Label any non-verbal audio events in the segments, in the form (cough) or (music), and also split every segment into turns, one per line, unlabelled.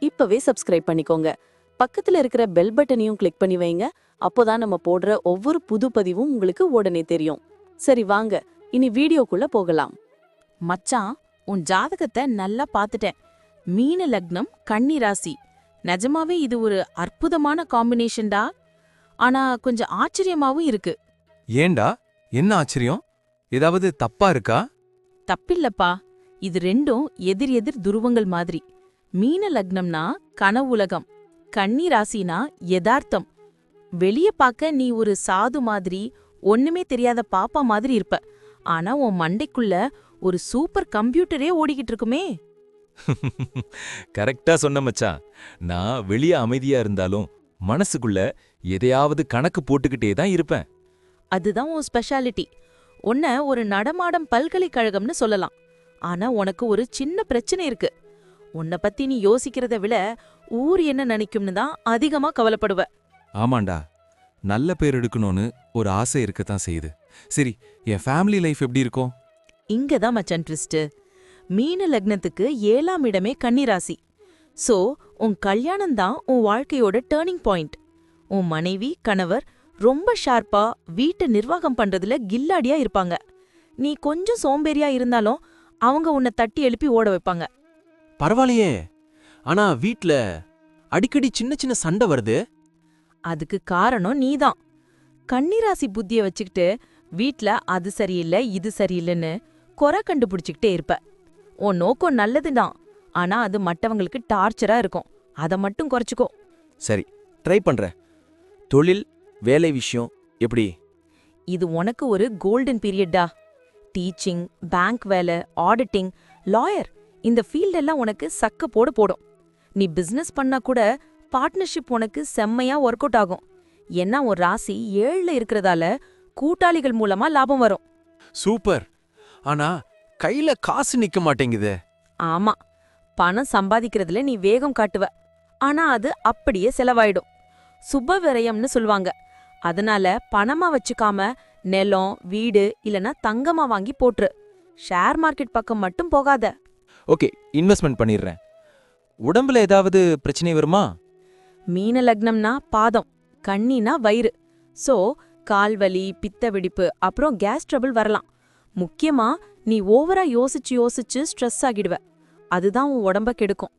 இப்பவே சப்ஸ்கிரைப் பண்ணிக்கோங்க. பக்கத்துல இருக்கிற பெல் பட்டனையும் கிளிக் பண்ணி வைங்க. அப்போதான் நம்ம போடுற ஒவ்வொரு புது பதிவும் உங்களுக்கு உடனே தெரியும். சரி வாங்க. இனி வீடியோக்குள்ள போகலாம்.
மச்சான் உன் ஜாதகத்தை நல்லா பார்த்துட்டேன். மீன லக்னம் கன்னி ராசி. நிஜமாவே இது ஒரு அற்புதமான காம்பினேஷன்டா ஆனா கொஞ்சம் ஆச்சரியமாவும் இருக்கு.
ஏண்டா என்ன ஆச்சரியம்? ஏதாவது தப்பா இருக்கா?
தப்பில்லப்பா. இது ரெண்டும் எதிர் எதிர் துருவங்கள் மாதிரி. மீன லக்னம்னா கனவுலகம் கன்னி ராசினா யதார்த்தம். வெளிய பார்க்க நீ ஒரு சாது மாதிரி ஒண்ணுமே தெரியாத பாப்பா மாதிரி இருப்ப. ஆனா உன் மண்டைக்குள்ள ஒரு சூப்பர் கம்ப்யூட்டரே ஓடிக்கிட்டு இருக்குமே. (laughs)
கரெக்டா சொன்ன மச்சான். நான் வெளிய அமைதியா இருந்தாலும் மனசுக்குள்ள எதையாவது கணக்கு போட்டுக்கிட்டே தான் இருப்பேன்.
அதுதான் உன் ஸ்பெஷாலிட்டி உன்ன ஒரு நடமாடம் பல்கலைக்கழகம்னு சொல்லலாம். ஆனா உனக்கு ஒரு சின்ன பிரச்சனை இருக்கு. உன்னை பத்தி நீ யோசிக்கிறத விட ஊர் என்ன நினைக்கும்னு தான் அதிகமா கவலைப்படுவ.
ஆமாண்டா. நல்ல பேர் எடுக்கணும்னு ஒரு ஆசை இருக்கத்தான் செய்யுது. சரி என் ஃபேமிலி லைஃப் எப்படி இருக்கும்?
இங்க தான் மச்சான் ட்விஸ்ட் மீன லக்னத்துக்கு ஏழாம் இடமே கன்னிராசி. சோ உன் கல்யாணம் தான் உன் வாழ்க்கையோட டேர்னிங் பாயிண்ட் உன் மனைவி கணவர் ரொம்ப ஷார்ப்பா வீட்டை நிர்வாகம் பண்றதுல கில்லாடியா இருப்பாங்க. நீ கொஞ்சம் சோம்பேறியா இருந்தாலும் அவங்க உன்னை தட்டி எழுப்பி ஓட வைப்பாங்க.
பரவாயில்லையே. ஆனா வீட்ல அடிக்கடி சின்ன சின்ன சண்டை வருது?
அதுக்கு காரணம் நீதான். கன்னிராசி புத்திய வச்சுக்கிட்டு வீட்ல அது சரியில்லை இது சரியில்லைன்னு குறை கண்டுபிடிச்சுக்கிட்டே இருப்ப. உன் நோக்கம் நல்லதுதான். ஆனா அது மத்தவங்களுக்கு டார்ச்சரா இருக்கும். அத மட்டும் குறைச்சுக்கோ.
சரி ட்ரை பண்றேன் தொழில் வேலை விஷயம் எப்படி?
இது உனக்கு ஒரு கோல்டன் பீரியட்டா. டீச்சிங் பேங்க் வேலை ஆடிட்டிங் லாயர். இந்த ஃபீல்டெல்லாம் உனக்கு சக்க போட போடும். நீ பிசினஸ் பண்ணா கூட பார்ட்னர்ஷிப் உனக்கு செம்மையா ஒர்க் அவுட் ஆகும். ஏன்னா உன் ராசி ஏழுல இருக்கிறதால கூட்டாளிகள் மூலமா லாபம் வரும்.
சூப்பர். ஆனா கையில காசு நிக்க மாட்டேங்குதே.
ஆமா. பணம் சம்பாதிக்கிறதுல நீ வேகம் காட்டுவ. ஆனா அது அப்படியே செலவாயிடும். சுப விரயம்னு சொல்லுவாங்க. அதனால பணமா வச்சுக்காம நிலம் வீடு இல்லனா தங்கமா வாங்கி போட்டுரு. ஷேர் மார்க்கெட் பக்கம் மட்டும் போகாத.
ஓகே இன்வெஸ்ட்மெண்ட் பண்ணிடுறேன். உடம்புல ஏதாவது பிரச்சனை வருமா?
மீன லக்னம்னா பாதம் கண்ணினா வயிறு. சோ கால்வலி பித்த வெடிப்பு அப்புறம் கேஸ் ட்ரபிள் வரலாம். முக்கியமா நீ ஓவரா யோசிச்சு யோசிச்சு ஸ்ட்ரெஸ் ஆகிடுவ. அதுதான் உன் உடம்ப கெடுக்கும்.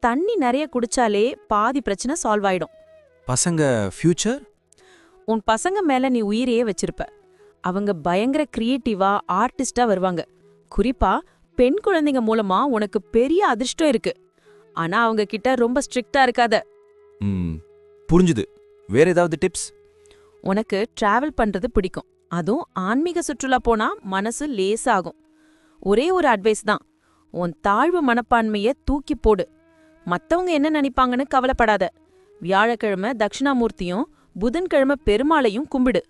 தண்ணி நிறைய குடிச்சாலே பாதி பிரச்சனை சால்வ் ஆயிடும்.
பசங்க ஃபியூச்சர்?
உன் பசங்க மேல நீ உயிரையே வச்சிருப்ப. அவங்க பயங்கர கிரியேட்டிவா ஆர்டிஸ்டா வருவாங்க. குறிப்பா பெண் குழந்தைங்க மூலமா உனக்கு பெரிய அதிர்ஷ்டம் இருக்கு. ஆனா அவங்க கிட்ட ரொம்ப ஸ்ட்ரிக்டா இருக்காத.
புரிஞ்சுது. வேற ஏதாவது டிப்ஸ்?
உனக்கு டிராவல் பண்றது பிடிக்கும். அதுவும் ஆன்மீக சுற்றுலா போனா மனசு லேசாகும். ஒரே ஒரு அட்வைஸ் தான். உன் தாழ்வு மனப்பான்மைய தூக்கி போடு. மத்தவங்க என்ன நினைப்பாங்கன்னு கவலைப்படாத. வியாழக்கிழமை தட்சிணாமூர்த்தியும் புதன்கிழமை பெருமாளையும் கும்பிடு.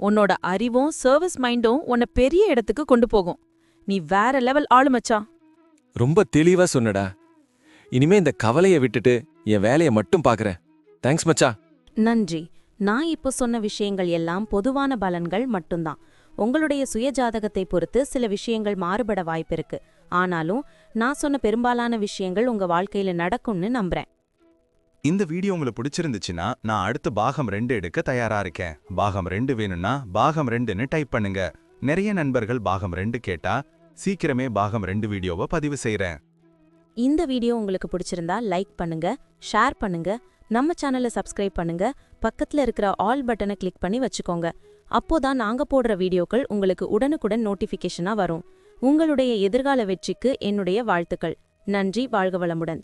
உன்னோட அறிவும் சர்வீஸ் மைண்டும் உன்னை பெரிய இடத்துக்கு கொண்டு போகும். நீ வேற லெவல் ஆளு மச்சான்
ரொம்ப தெளிவா சொன்னடா. இனிமே இந்த கவலைய விட்டுட்டு என் வேலைய மட்டும் பாக்குறேன். தேங்க்ஸ் மச்சா.
நன்றி. நான் இப்போ சொன்ன விஷயங்கள் எல்லாம் பொதுவான பலன்கள் மட்டும்தான். உங்களுடைய சுய ஜாதகத்தை பொறுத்து சில விஷயங்கள் மாறுபட வாய்ப்பிருக்கு ஆனாலும் நான் சொன்ன பெரும்பாலான விஷயங்கள் உங்க வாழ்க்கையில நடக்கும்னு நம்புறேன்.
இந்த வீடியோ உங்களுக்கு பிடிச்சிருந்துச்சுன்னா நான் அடுத்து பாகம் ரெண்டு எடுக்க தயாரா இருக்கேன். பாகம் ரெண்டு வேணும்னா பாகம் ரெண்டுன்னு டைப் பண்ணுங்க. நிறைய நண்பர்கள் பாகம் ரெண்டு கேட்டா சீக்கிரமே பாகம் ரெண்டு வீடியோவை பதிவு செய்கிறேன்
இந்த வீடியோ உங்களுக்கு பிடிச்சிருந்தா லைக் பண்ணுங்க ஷேர் பண்ணுங்க நம்ம சேனலை சப்ஸ்கிரைப் பண்ணுங்க பக்கத்துல இருக்கிற ஆல் பட்டனை கிளிக் பண்ணி வச்சுக்கோங்க. அப்போதான் நாங்க போடுற வீடியோக்கள் உங்களுக்கு உடனுக்குடன் நோட்டிஃபிகேஷனா வரும். உங்களுடைய எதிர்கால வெற்றிக்கு என்னுடைய வாழ்த்துக்கள். நன்றி வாழ்க வளமுடன்.